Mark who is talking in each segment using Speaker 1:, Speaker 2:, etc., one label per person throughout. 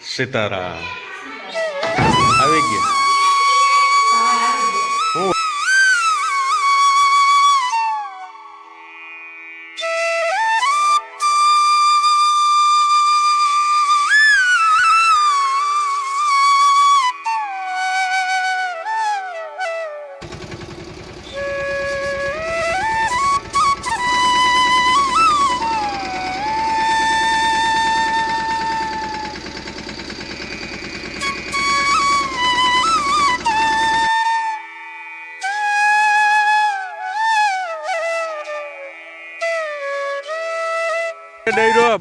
Speaker 1: સીતારામ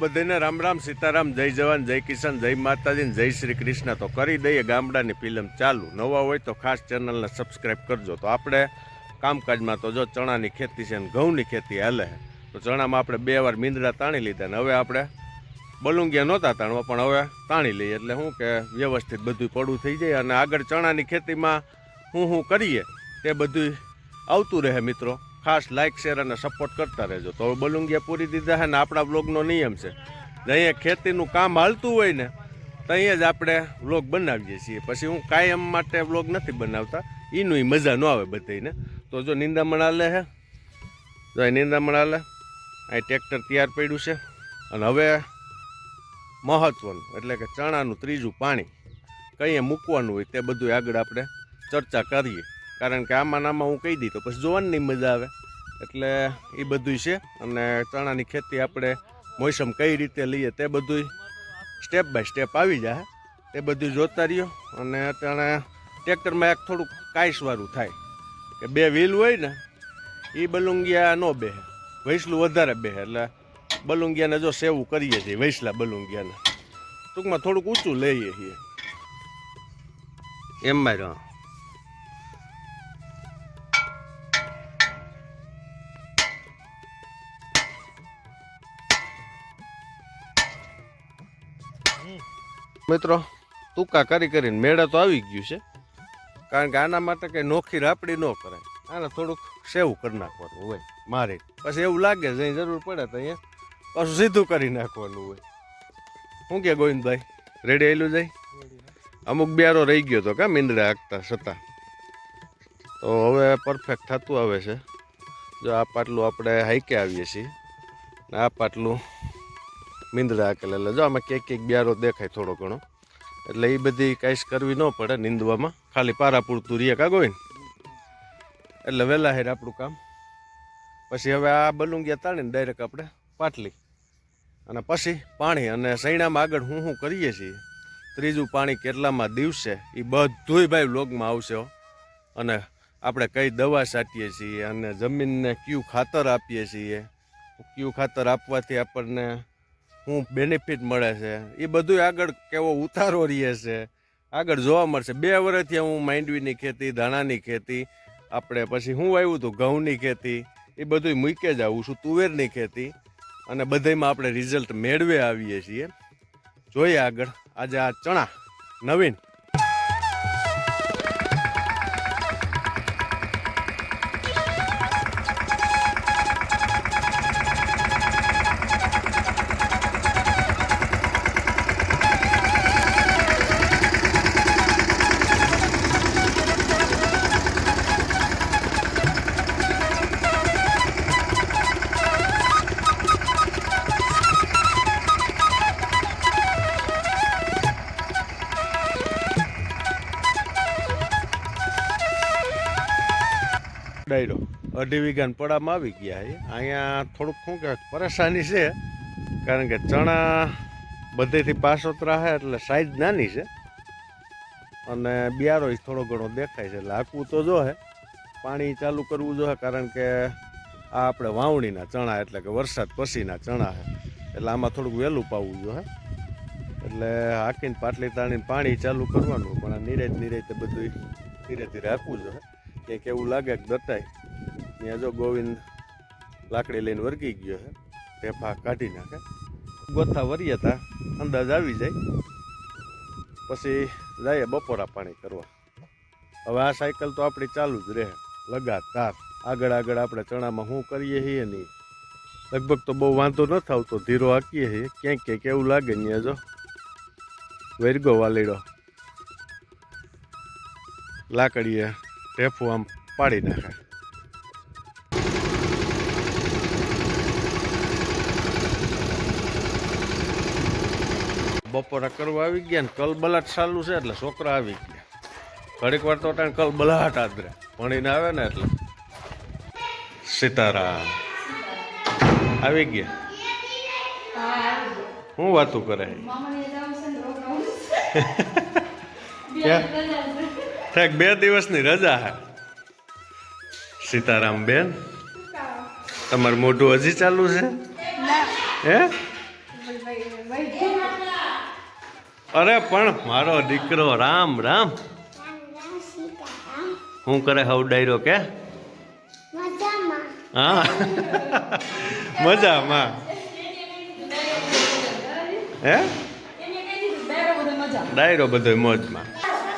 Speaker 1: બધાને રામ રામ, સીતારામ, જય જવાન, જય કિશન જય માતાજી જય શ્રી કૃષ્ણ. તો કરી દઈએ ગામડાની ફિલ્મ ચાલુ. નવા હોય તો ખાસ ચેનલને સબસ્ક્રાઈબ કરજો. તો આપણે કામકાજમાં તો જો ચણાની ખેતી છે ને ઘઉંની ખેતી હાલે તો ચણામાં આપણે બે વાર મીંદડા તાણી લીધા ને હવે આપણે બલુંગિયા નહોતા તાણવા, પણ હવે તાણી લઈએ. એટલે શું કે વ્યવસ્થિત બધું પડું થઈ જાય અને આગળ ચણાની ખેતીમાં હું હું કરીએ તે બધું આવતું રહે મિત્રો. ખાસ લાઇક શેર અને સપોર્ટ કરતા રહેજો. તો હવે બલુંગિયા પૂરી દીધા છે ને આપણા બ્લોગનો નિયમ છે. જે અહીંયા ખેતીનું કામ હાલતું હોય ને, તો અહીંયા જ આપણે વ્લોગ બનાવીએ છીએ. પછી હું કાયમ માટે વ્લોગ નથી બનાવતા. એનું મજા ન આવે બધાને તો જો નિંદામણ હાલે છે. જો અહીં નિંદામણ હાલે. અહીં ટ્રેક્ટર તૈયાર પડ્યું છે. અને હવે મહત્વનું, એટલે કે ચણાનું ત્રીજું પાણી. કંઈ મૂકવાનું હોય તે બધું આગળ આપણે ચર્ચા કરીએ. કારણ કે આમાં ને આમાં હું કહી દી તો પછી જોવાની મજા આવે. એટલે એ બધું છે. અને ચણાની ખેતી આપણે મોસમ કઈ રીતે લઈએ તે બધું સ્ટેપ બાય સ્ટેપ આવી જાય. તે બધું જોતા રહ્યો. અને અટાણે ટ્રેક્ટરમાં એક થોડુંક કાંઈસવાળું થાય. કે બે વ્હીલ હોય ને એ બલુંગિયા ન બેહે. વૈસલું વધારે બે એટલે બલુંગિયાને જો સેવું કરીએ છીએ, વૈસલા બલુંગિયાને. ટૂંકમાં થોડુંક ઊંચું લઈએ છીએ. એમ રહ્યો મિત્રો, ટૂંકા કરી કરીને મેળે તો આવી ગયું છે. કારણ કે આના માટે કંઈ નોખી રાપડી ન કરાય. આને થોડુંક સેવ કરી નાખવાનું હોય, મારે. પછી એવું લાગે છે જરૂર પડે તો અહીંયા પાછું સીધું કરી નાખવાનું હોય. શું કે ગોવિંદભાઈ? રેડી આવેલું જાય અમુક બિયારો રહી ગયો તો કાં મીંદડા હાંકતા છતાં? તો હવે પરફેક્ટ થતું આવે છે. જો આ પાટલું આપણે હાઈકે આવીએ છીએ. આ પાટલું મીંદડા હાકેલા એટલે જો આમાં કેક કેક બિયારો દેખાય થોડો ઘણો. એટલે એ બધી કાંઈ કરવી ન પડે નીંદવામાં. ખાલી પારા પૂરતું રીએ કાગો ને એટલે વહેલા હેર આપણું કામ. પછી હવે આ બલુંગિયા તાણીને ડાયરેક્ટ આપણે પાટલી. અને પછી પાણી અને સૈણામાં આગળ હું શું કરીએ છીએ. ત્રીજું પાણી કેટલામાં દિવસે. એ બધુંય ભાઈ લોગમાં આવશે અને આપણે કઈ દવા છાંટીએ છીએ અને જમીનને કયું ખાતર આપીએ છીએ. કયું ખાતર આપવાથી આપણને શું બેનિફિટ મળે છે. એ બધું આગળ કેવો ઉતારો રહે છે. આગળ જોવા મળશે. બે વર્ષથી હું માંડવીની ખેતી, ધાણાની ખેતી, આપણે પછી હું આવ્યું હતું ઘઉંની ખેતી, એ બધું મૂકે જ આવું છું, તુવેરની ખેતી, અને બધામાં આપણે રિઝલ્ટ મેળવે આવીએ છીએ. જોઈએ આગળ. આજે આ ચણા નવીન અઢી વીઘાન પડામાં આવી ગયા છે. અહીંયા થોડુંક શું કે પરેશાની છે, કારણ કે ચણા બધેથી પાસોતરા છે, એટલે સાઈઝ નાની છે. અને બિયારો થોડો ઘણો દેખાય છે, એટલે હાંકવું તો જો હે. પાણી ચાલુ કરવું જોઈએ કારણ કે આ આપણે વાવણીના ચણા, એટલે કે વરસાદ પછીના ચણા છે એટલે આમાં થોડુંક વહેલું પાવું જોઈએ એટલે હાકીને પાટલી તાણીને પાણી ચાલુ કરવાનું, પણ આ નિરેત નિરેતે બધું ધીરે ધીરે આપવું જોઈએ કંઈક એવું લાગે કે દટાય. ત્યાં જો ગોવિંદ લાકડી લઈને વર્ગી ગયો છે ટેફા કાઢી નાખે. ગોથા વરીએ હતા અંદાજ આવી જાય. પછી જાય બપોરા પાણી કરવા. હવે આ સાયકલ તો આપણી ચાલુ જ રહે, લગાતાર. આગળ આગળ આપણે ચણામાં શું કરીએ છીએ નહીં લગભગ તો બહુ વાંધો ન આવતો ધીરો હાકીએ છીએ. ક્યાંક ક્યાંક એવું લાગે ને જો, વેરગો વાલીડો. લાકડીએ ટેફું આમ પાડી નાખે. બપોરા કરવા આવી ગયા ને કલ બલાટ ચાલુ છે એટલે છોકરા આવી ગયા. ઘડીક વાર તો ટાઈમ કલ બલાટ આદરે. ભણીને આવે ને એટલે. સીતારામ. આવી ગયા? હું વાતું કરે ક્યાંક બે દિવસની રજા હે. સીતારામ બેન તમારું મોઢું હજી ચાલુ છે? હે? અરે પણ મારો દીકરો રામ રામ. હું કરે હવ ડાયરો કે? હા. મજામાં. હે? ડાયરો બધો મોજમાં.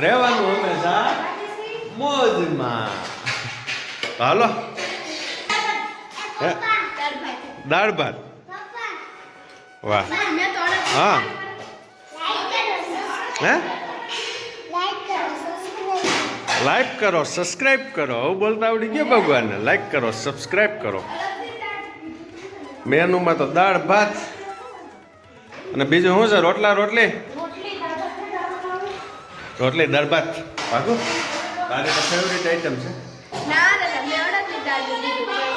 Speaker 1: રહેવાનું હંમેશા મોજમાં. હાલો. દાળ ભાત. વાહ. હા. હે? લાઈક કરો સબસ્ક્રાઈબ કરો આવું બોલતા આવડી ગયો ભગવાનને. લાઈક કરો સબસ્ક્રાઈબ કરો. મેનુમાં તો દાળ ભાત અને બીજું શું છે? રોટલા રોટલી? રોટલી દાળ ભાત. પાકું તારી તો ફેવરિટ આઈટમ છે.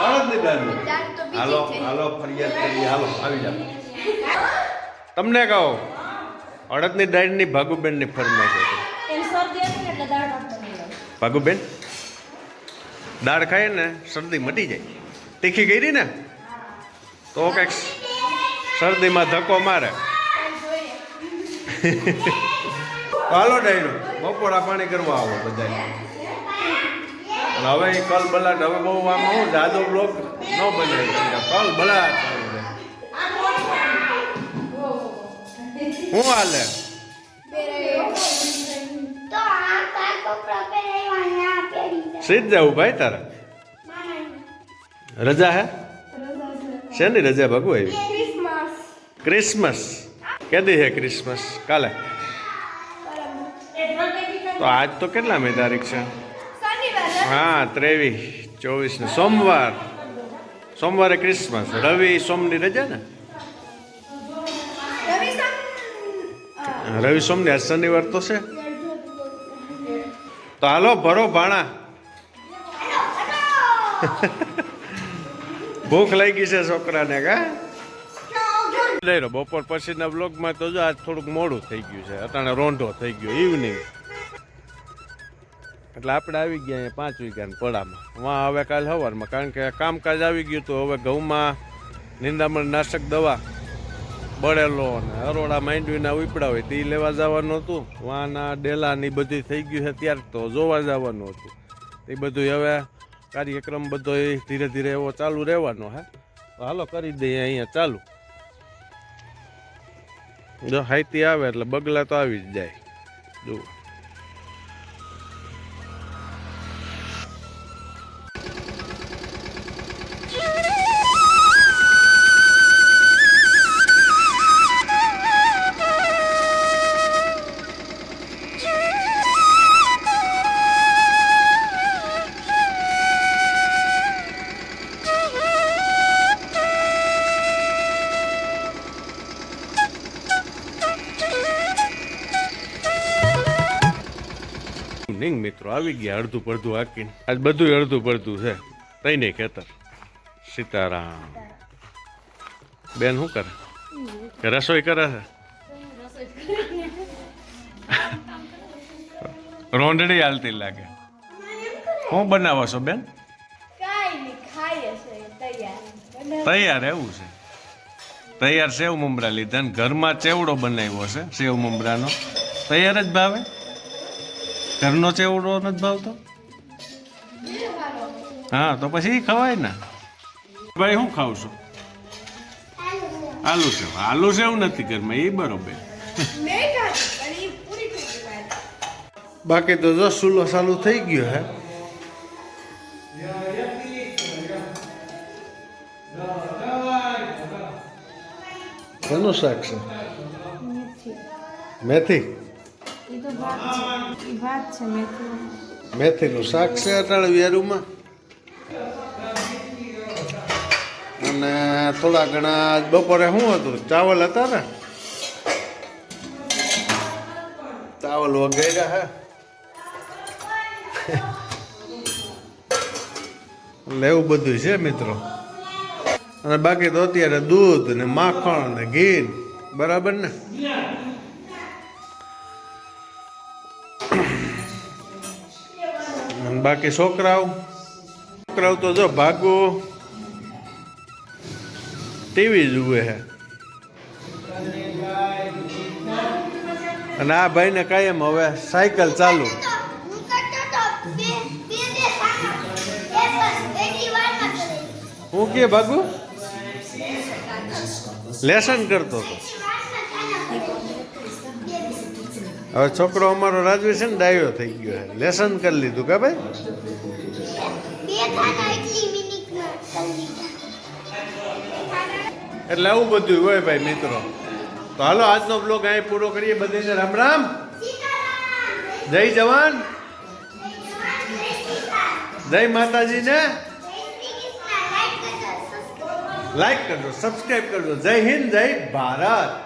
Speaker 1: અડદની દાળ હાલો હાલો ફરિયાદ કરી હાલો આવી જાઓ. તમને કહો અડદની દાળની ભાગુબેનની ફરમાઈશ હતી. ભાગુબેન દાળ ખાઈએ ને શરદી મટી જાય. તીખી ગઈ ને? તો કંઈક શરદીમાં ધક્કો મારે. હાલો ડાયરો બપોરા પાણી કરવા આવો બધાને. હવે કલ બલાટ હવે બહુ આમ હું જાદુ બ્લોક ન બને કલ બલાટ શું હાલે? સીધ જવું ભાઈ તારે. રજા હે? શેની રજા ભગુ આવી? ક્રિસમસ. કેદી હે ક્રિસમસ? કાલે. તો આજ તો કેટલા મે તારીખ છે? હા ત્રેવીસ ચોવીસ ને સોમવાર. સોમવારે ક્રિસમસ. રવિ સોમની રજા ને? રવિ સોમ ને શનિવાર તો છે. તો હાલો, ભરો ભાણા. ભૂખ લાગી છે છોકરાને, કા? લઈ લો, બપોર પછીના બ્લોગમાં તો જો આજ થોડુંક મોડું થઈ ગયું છે. અત્યારે રોંઢો થઈ ગયો ઇવનિંગ એટલે આપણે આવી ગયા અહીંયા પાંચ વીઘાના પડામાં. વાં હવે કાલ સવારમાં, કારણ કે કામકાજ આવી ગયું તો હવે ઘઉંમાં નિંદામણ નાશક દવા બળેલો અને હરોડા માંડવીના ઉપડા હોય તે લેવા જવાનું હતું. વાના, ડેલાની બધી થઈ ગયું છે ત્યાર તો જોવા જવાનું હતું. એ બધું હવે કાર્યક્રમ બધો એ ધીરે ધીરે એવો ચાલુ રહેવાનો હે. હાલો કરી દઈએ અહીંયા ચાલુ. જો હાઈતી આવે એટલે બગલા તો આવી જ જાય. જુઓ. નહીં મિત્રો, આવી ગયા અડધું પડધું હાકીને. આજ બધું અડધું પડધું છે. તઈ નહીં ખેતર. સીતારામ. બેન શું કરે? રસોઈ કરે છે? રોંઢડી હાલતી લાગે. શું બનાવો છો બેન? તૈયાર એવું છે. તૈયાર સેવ મમરા લીધા ને ઘરમાં ચેવડો બનાવ્યો છે, સેવ મમરાનો તૈયાર જ ભાવે? ઘરનો ચેવડો નથી ભાવતો? હા, તો પછી ખવાય ને. ભાઈ, હું ખાવ છું? આલુ સેવ. આલુ સેવ નથી ઘરમાં, એ બરોબર. બાકી તો જો સુલો સાલું થઈ ગયો હે. શેનું શાક મેથી? મેથીનું. શાક છે અટાળ વેરુમાં. અને થોડા ઘણા બપોરે શું હતું? ચાવલ હતા ને? ચાવલ વગેરે હે. એવું બધું છે મિત્રો. અને બાકી તો અત્યારે દૂધ ને માખણ ને ઘી બરાબર ને? બાકી છોકરાઓ છોકરાઓ તો જો ભાગો. ટીવી જુએ છે અને આ ભાઈને કાયમ હવે સાયકલ ચાલુ.
Speaker 2: હું
Speaker 1: કે ભાગુ? લેસન કરતો હતો. હવે છોકરો અમારો રાજવી છે ને ડાયો થઈ ગયો છે. લેસન કરી લીધું કે ભાઈ? એટલી આવું બધું હોય ભાઈ મિત્રો. તો હાલો આજનો બ્લોગ અહીં પૂરો કરીએ બધાને. રામ રામ. જય જવાન. જય માતાજીને. લાઈક કરજો સબસ્ક્રાઈબ કરજો. જય હિન્દ જય ભારત.